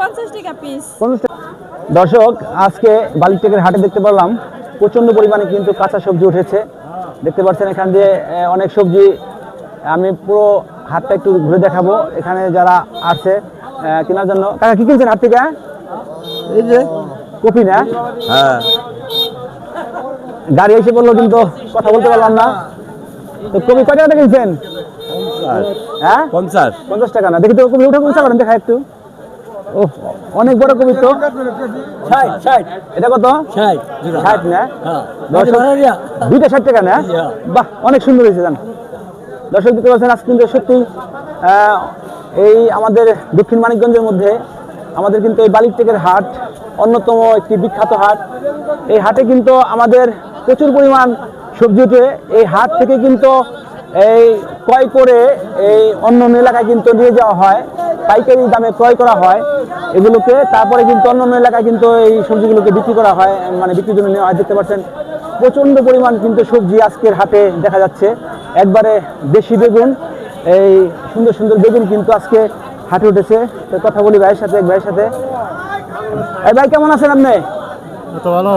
পঞ্চাশ টাকা পিস পঞ্চাশ টাকা। দর্শক আজকে বালিটেকের হাটে দেখতে পারলাম প্রচণ্ড পরিমাণে কিন্তু কাঁচা সবজি উঠেছে। দেখতে পাচ্ছেন এখান দিয়ে অনেক সবজি আমি পুরো হাটটা একটু ঘুরে দেখাবো। এখানে যারা আছে কেনার জন্য। কাকা কি কিনছেন হাট থেকে? এই যে কপি না? হ্যাঁ। গাড়ি এসে বলল কিন্তু কথা বলতে পারলাম না। তো কপি কয় টাকা কিনছেন? হ্যাঁ? পঞ্চাশ। পঞ্চাশ টাকা না। দেখি তো কবি উঠে পৌঁছা করেন দেখা একটু। ও অনেক বড় কবি তো। ষাট ষাট। এটা কত? ষাট ষাট না? হ্যাঁ। দুইটা ষাট টাকা না? বাহ অনেক সুন্দর হয়েছে জান। দর্শক দেখতে পাচ্ছেন আজকে কিন্তু সত্যি এই আমাদের দক্ষিণ মানিকগঞ্জের মধ্যে আমাদের কিন্তু এই বালিকটেকের হাট অন্যতম একটি বিখ্যাত হাট। এই হাটে কিন্তু আমাদের প্রচুর পরিমাণ সবজি ওঠে এই হাট থেকে কিন্তু এই ক্রয় করে এই অন্য অন্য এলাকায় কিন্তু নিয়ে যাওয়া হয়। পাইকারি দামে ক্রয় করা হয় এগুলোকে। তারপরে কিন্তু অন্য অন্য এলাকায় কিন্তু এই সবজিগুলোকে বিক্রি করা হয় মানে বিক্রির জন্য নেওয়া হয়। দেখতে পাচ্ছেন প্রচণ্ড পরিমাণ কিন্তু সবজি আজকের হাটে দেখা যাচ্ছে। একবারে দেশি বেগুন এই সুন্দর সুন্দর বেগুন কিন্তু আজকে হাটে উঠেছে। তো কথা বলি ভাইয়ের সাথে এক ভাইয়ের সাথে। এই ভাই কেমন আছেন আপনি? তো ভালো।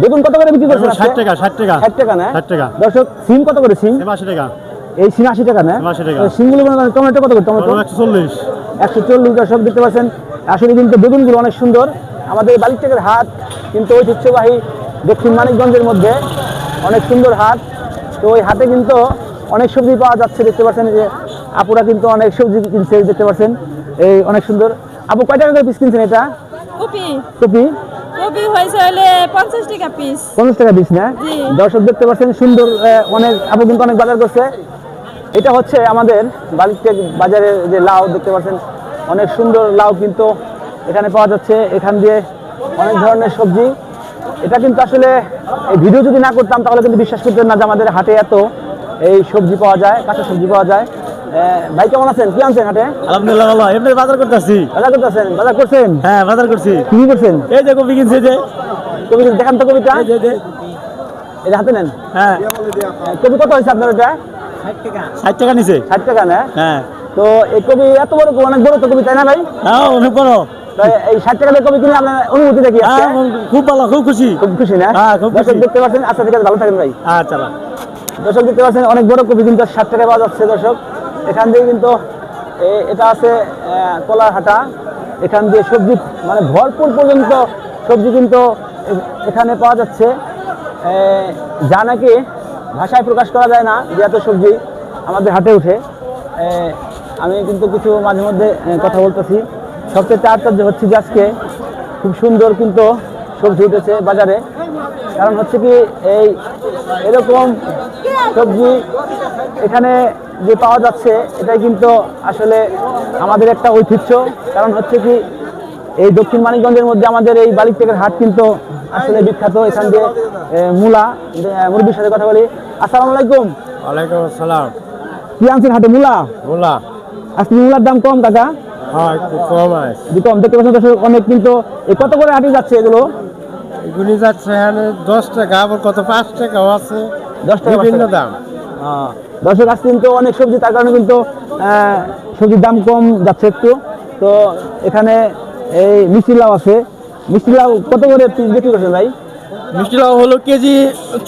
বেগুন কত করে বিক্রি করছেন ষাট টাকা ষাট টাকা। ষাট টাকা না? ষাট টাকা। দর্শক সিম কত করে সিম? আশি টাকা। এই সিম আশি টাকা না? সিম 80 টাকা। সিমগুলো টমেটো কত করে? টমেটো একশো চল্লিশ। একশো চল্লিশ দর্শক দেখতে পাচ্ছেন। আসলে কিন্তু বেগুনগুলো অনেক সুন্দর। আমাদের বালিকটেকের হাট কিন্তু ঐতিহ্যবাহী দক্ষিণ মানিকগঞ্জের মধ্যে অনেক সুন্দর হাট। তো ওই হাটে কিন্তু অনেক সবজি পাওয়া যাচ্ছে দেখতে পাচ্ছেন যে আপুরা কিন্তু অনেক সবজি কিনছে দেখতে পাচ্ছেন। এই অনেক সুন্দর। আপু কয় টাকা করে পিস কিনছেন এটা? কপি। কপি? কপি হয়েছে হলে পঞ্চাশ টাকা পিস পঞ্চাশ টাকা পিস না? দর্শক দেখতে পাচ্ছেন সুন্দর অনেক আপু কিন্তু অনেক বাজার করছে। এটা হচ্ছে আমাদের বালিকটেক বাজারের যে লাউ দেখতে পাচ্ছেন? অনেক সুন্দর লাউ কিন্তু এখানে পাওয়া যাচ্ছে। এখান দিয়ে অনেক ধরনের সবজি। এটা কিন্তু আসলে এই ভিডিও যদি না করতাম তাহলে কিন্তু বিশ্বাস করতেন না যে আমাদের হাটে এত এই সবজি পাওয়া যায় কাঁচা সবজি পাওয়া যায়। ভাই কেমন আছেন? কি আনছেন হাটে? আলহামদুলিল্লাহ ভালো। এমনি বাজার করতেছি। বাজার করতেছেন? বাজার করছেন? হ্যাঁ বাজার করছি। কি করছেন? এই যে কপি কিনছে যে। কবিতা দেখান তো কবিতা এই যে, হাতে নেন। হ্যাঁ। কবি কত হয়েছে আপনার এটা? ষাট টাকা। নিছে? ষাট টাকা না? হ্যাঁ। তো এই কবি এত বড় অনেক বড় তো কবি তাই না ভাই? হ্যাঁ অনেক বড়। এই ষাট টাকা কবি কিনে আপনার অনুভূতি দেখি হ্যাঁ খুব ভালো খুব খুশি। খুব খুশি না? হ্যাঁ, খুব খুশি। দেখতে পাচ্ছেন আচ্ছা ঠিক আছে ভালো থাকেন ভাই। আচ্ছা দর্শক দেখতে পাচ্ছেন অনেক বড় কবি কিন্তু ষাট টাকা পাওয়া যাচ্ছে দর্শক। এখান দিয়ে কিন্তু এটা আছে আহ, কলার হাটা এখান দিয়ে সবজি মানে ভরপুর পর্যন্ত সবজি কিন্তু এখানে পাওয়া যাচ্ছে। যা নাকি ভাষায় প্রকাশ করা যায় না যে এত সবজি আমাদের হাটে উঠে আমি কিন্তু কিছু মাঝে মধ্যে কথা বলতেছি। সবচেয়ে আশ্চর্য হচ্ছে যে আজকে খুব সুন্দর কিন্তু সবজি উঠেছে বাজারে। কারণ হচ্ছে কি, এই এরকম সবজি এখানে যে পাওয়া যাচ্ছে, এটাই কিন্তু আসলে আমাদের একটা ঐতিহ্য। কারণ হচ্ছে কি, এই দক্ষিণ মানিকগঞ্জের মধ্যে আমাদের এই বালিক বালিকটেকের হাট কিন্তু আসলে বিখ্যাত এখান দিয়ে মূলা মুরব্বীর সাথে কথা বলি। আসসালামু আলাইকুম। ওয়ালাইকুম আসসালাম। কি আনছেন হাটে মূলা? বলা আজকে মূলার দাম কম কাকা। হ্যাঁ একটু কম আছে। যে কম দেখতে পাচ্ছেন দর্শক অনেক কিন্তু কত করে হাটে যাচ্ছে এগুলো? এগুলি যাচ্ছে দশ টাকা আবার কত পাঁচ টাকাও আছে। দশ টাকা বিভিন্ন দাম। আহ, দর্শক আজকে কিন্তু অনেক সবজি তার কারণে কিন্তু আহ, সবজির দাম কম যাচ্ছে একটু। তো এখানে এই লাউ আছে। মিষ্টি লাউ কত করে পিস বিক্রি করছেন ভাই? মিষ্টি লাউ হলো কেজি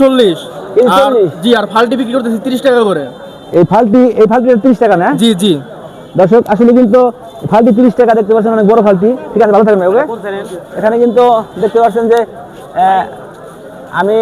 চল্লিশ। কেজি আর 40? জি আর ফাল্টি বিক্রি করতেছি তিরিশ টাকা করে। এই ফালটি এই ফালটি তিরিশ টাকা না? জি জি। দর্শক আসলে কিন্তু ফালটি তিরিশ টাকা দেখতে পাচ্ছেন অনেক বড় ফালটি। ঠিক আছে ভালো থাকবেন ওকে? এখানে কিন্তু দেখতে পাচ্ছেন যে আমি